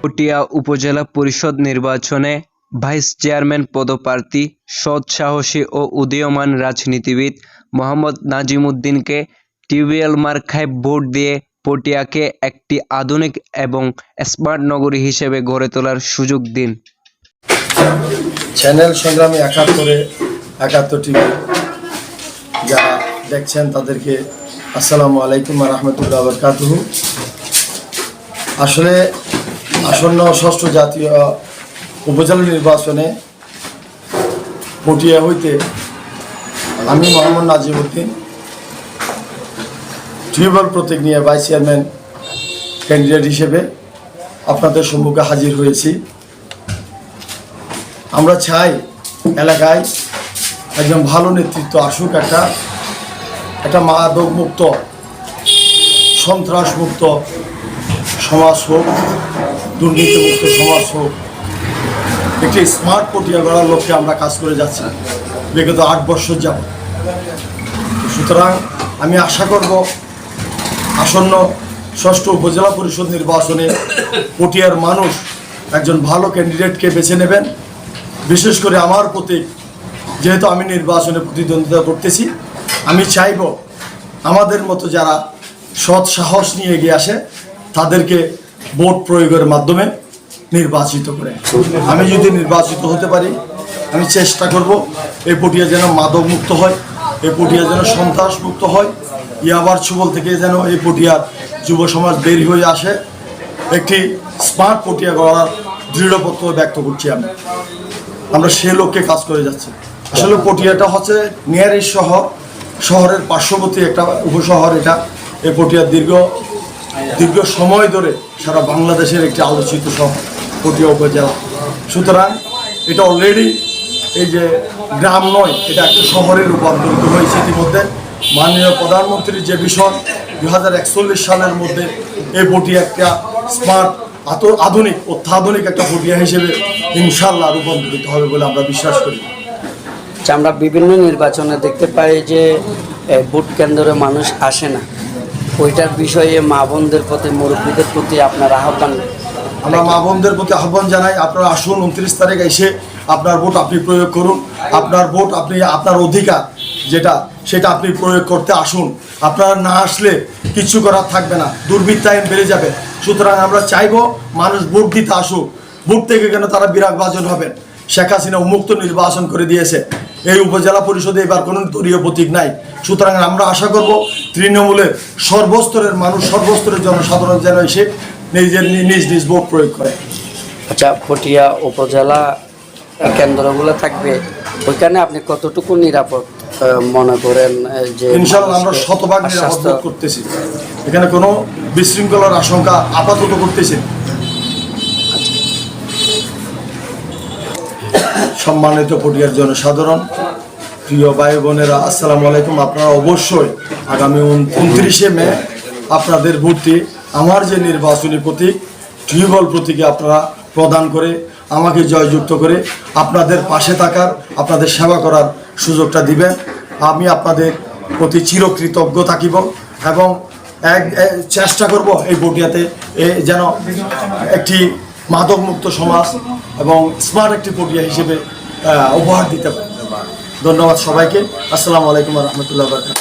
পটিয়া উপজেলা পরিষদ নির্বাচনে ভাইস চেয়ারম্যান পদপ্রার্থী সৎ সাহসী ও উদীয়মান রাজনীতিবিদ মোহাম্মদ নাজিমুদ্দিনকে টিউবওয়েল মার্কায় ভোট দিয়ে পটিয়াকে একটি আধুনিক এবং স্মার্ট নগরী হিসেবে গড়ে তোলার সুযোগ দিন। চ্যানেল সংগ্রামী একাত্তরে একাত্তর টিভি যারা দেখছেন তাদেরকে আসসালামু আলাইকুম রহমতুল্লাহ আসলে আসন্ন ষষ্ঠ জাতীয় উপজেলা নির্বাচনে পটিয়া হইতে আমি মোহাম্মদ নাজিমুদ্দিন টিউবওয়েল প্রতীক নিয়ে ভাইস চেয়ারম্যান ক্যান্ডিডেট হিসেবে আপনাদের সম্মুখে হাজির হয়েছি। আমরা চাই এলাকায় একজন ভালো নেতৃত্ব আসুক, একটা একটা মাদক মুক্ত সন্ত্রাস মুক্ত সমাজ হোক দুর্নীতিমুক্ত সমাজ হোক, একটি স্মার্ট পটিয়া গড়ার লক্ষ্যে আমরা কাজ করে যাচ্ছি, বিগত আট বছর যাব সুতরাং আমি আশা করব আসন্ন ষষ্ঠ উপজেলা পরিষদ নির্বাচনে পটিয়ার মানুষ একজন ভালো ক্যান্ডিডেটকে বেছে নেবেন। বিশেষ করে আমার প্রতীক যেহেতু আমি নির্বাচনে প্রতিদ্বন্দ্বিতা করতেছি, আমি চাইব আমাদের মতো যারা সৎ সাহস নিয়ে এগিয়ে আসে তাদেরকে ভোট প্রয়োগের মাধ্যমে নির্বাচিত করে। আমি যদি নির্বাচিত হতে পারি, আমি চেষ্টা করব এই পটিয়া যেন মাদক মুক্ত হয়, এই পটিয়া যেন সন্ত্রাস মুক্ত হয়। ইয়াবার ছুবল থেকে যেন এই পটিয়ার যুব সমাজ বের হয়ে আসে। একটি স্মার্ট পটিয়া গড়ার দৃঢ়পত্র ব্যক্ত করছি আমি। আমরা সে লক্ষ্যে কাজ করে যাচ্ছি। আসলে পটিয়াটা হচ্ছে নিয়ারেস্ট শহর, শহরের পার্শ্ববর্তী একটা উপশহর এটা। এই পটিয়ার দীর্ঘ দীর্ঘ সময় ধরে সারা বাংলাদেশের একটি আলোচিত শহর পটিয়া উপজেলা। সুতরাং এটা অলরেডি এই যে গ্রাম নয় এটা একটা শহরে রূপান্তরিত হয়েছে ইতিমধ্যে। মাননীয় প্রধানমন্ত্রীর যে বিষয় দু সালের মধ্যে এই পটিয়া একটা স্মার্ট আধুনিক অত্যাধুনিক একটা পটিয়া হিসেবে ইনশাল্লাহ রূপান্তরিত হবে বলে আমরা বিশ্বাস করি। আচ্ছা, আমরা বিভিন্ন নির্বাচনে দেখতে পাই যে ভোট কেন্দ্রে মানুষ আসে না। ওইটার বিষয়ে মা বোনদের প্রতি, মুরব্বীদের প্রতি আপনার আহ্বান আমরা মা বোনদের প্রতি আহ্বান জানাই, আপনারা আসুন উনত্রিশ তারিখ এসে আপনার ভোট আপনি প্রয়োগ করুন। আপনার ভোট আপনি, আপনার অধিকার যেটা, সেটা আপনি প্রয়োগ করতে আসুন। আপনারা না আসলে কিচ্ছু করার থাকবে না দুর্বৃত্তায়ন বেড়ে যাবে। সুতরাং আমরা চাইব মানুষ ভোট দিতে আসুক। ভোট থেকে কেন তারা বিরাগভাজন হবেন? শেখ হাসিনা উন্মুক্ত নির্বাচন করে দিয়েছে। এই উপজেলা পরিষদে এবার কোনো দলীয় প্রতীক নাই। সুতরাং আমরা আশা করব তৃণমূলের সর্বস্তরের মানুষ সর্বস্তরের জনসাধারণ যেন এসে নিজের নিজ নিজ ভোট প্রয়োগ করে। আচ্ছা পটিয়া উপজেলা কেন্দ্রগুলো থাকবে ওইখানে আপনি কতটুকু নিরাপদ মনে করেন যে ইনশাল্লাহ আমরা শতভাগ নিরাপদ করতেছি। এখানে কোনো বিশৃঙ্খলার আশঙ্কা আপাতত করতেছি সম্মানিত পটিয়ার জনসাধারণ, প্রিয় ভাই বোনেরা, আসসালামু আলাইকুম। আপনারা অবশ্যই আগামী উনত্রিশে মে আপনাদের ভোটটি আমার যে নির্বাচনী প্রতীক টিউবওয়েল প্রতীকে আপনারা প্রদান করে, আমাকে জয়যুক্ত করে আপনাদের পাশে থাকার, আপনাদের সেবা করার সুযোগটা দিবেন। আমি আপনাদের প্রতি চিরকৃতজ্ঞ থাকিব এবং এক চেষ্টা করব এই পটিয়াতে এ যেন একটি মাদক মুক্ত সমাজ এবং স্মার্ট একটি প্রক্রিয়া হিসেবে উপহার দিতে পারি। ধন্যবাদ সবাইকে। আসসালামু আলাইকুম রহমতুল্লাহ বরকাত